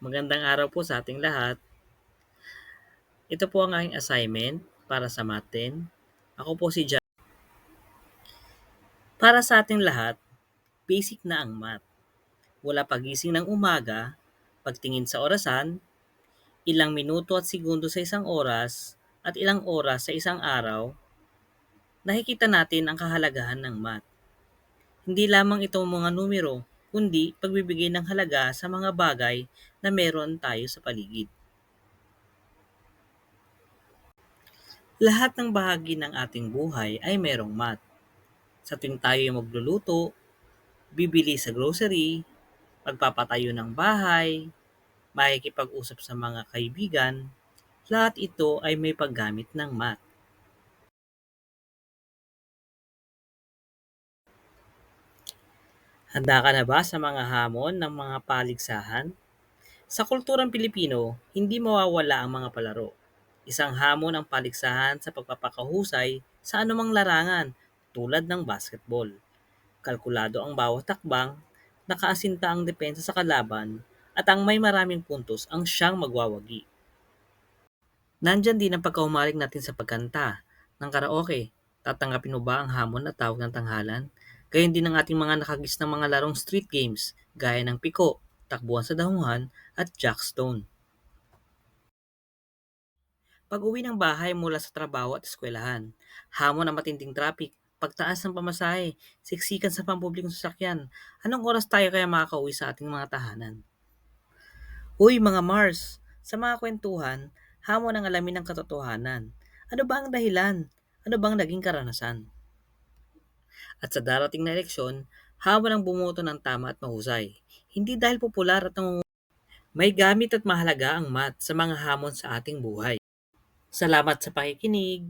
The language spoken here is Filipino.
Magandang araw po sa ating lahat. Ito po ang aking assignment para sa matin. Ako po si Jan. Para sa ating lahat, basic na ang math. Wala pagising ng umaga, pagtingin sa orasan, ilang minuto at segundo sa isang oras, at ilang oras sa isang araw, nakikita natin ang kahalagahan ng math. Hindi lamang itong mga numero, kundi pagbibigay ng halaga sa mga bagay na meron tayo sa paligid. Lahat ng bahagi ng ating buhay ay merong math. Sa tuwing tayo ay magluluto, bibili sa grocery, pagpapatayo ng bahay, makikipag-usap sa mga kaibigan, lahat ito ay may paggamit ng math. Handa ka na ba sa mga hamon ng mga paligsahan? Sa kulturang Pilipino, hindi mawawala ang mga palaro. Isang hamon ang paligsahan sa pagpapakahusay sa anumang larangan tulad ng basketball. Kalkulado ang bawat takbang, nakaasinta ang depensa sa kalaban, at ang may maraming puntos ang siyang magwawagi. Nandyan din ang pagkahumaling natin sa pagkanta ng karaoke. Tatanggapin mo ba ang hamon at tawag ng tanghalan? Gayon din ang ating mga nakagis ng mga larong street games gaya ng piko, takbuhan sa dahuhan at jackstone. Pag uwi ng bahay mula sa trabaho at eskwelahan, hamon ang matinding traffic, pagtaas ng pamasahe, siksikan sa pampublikong sasakyan, anong oras tayo kaya makakauwi sa ating mga tahanan? Uy mga Mars, sa mga kwentuhan, hamon ang alamin ng katotohanan. Ano ba ang dahilan? Ano bang naging karanasan? At sa darating na eleksyon, hamon ang bumoto ng tama at mahusay. Hindi dahil popular at nangungu- may gamit at mahalaga ang math sa mga hamon sa ating buhay. Salamat sa pakikinig.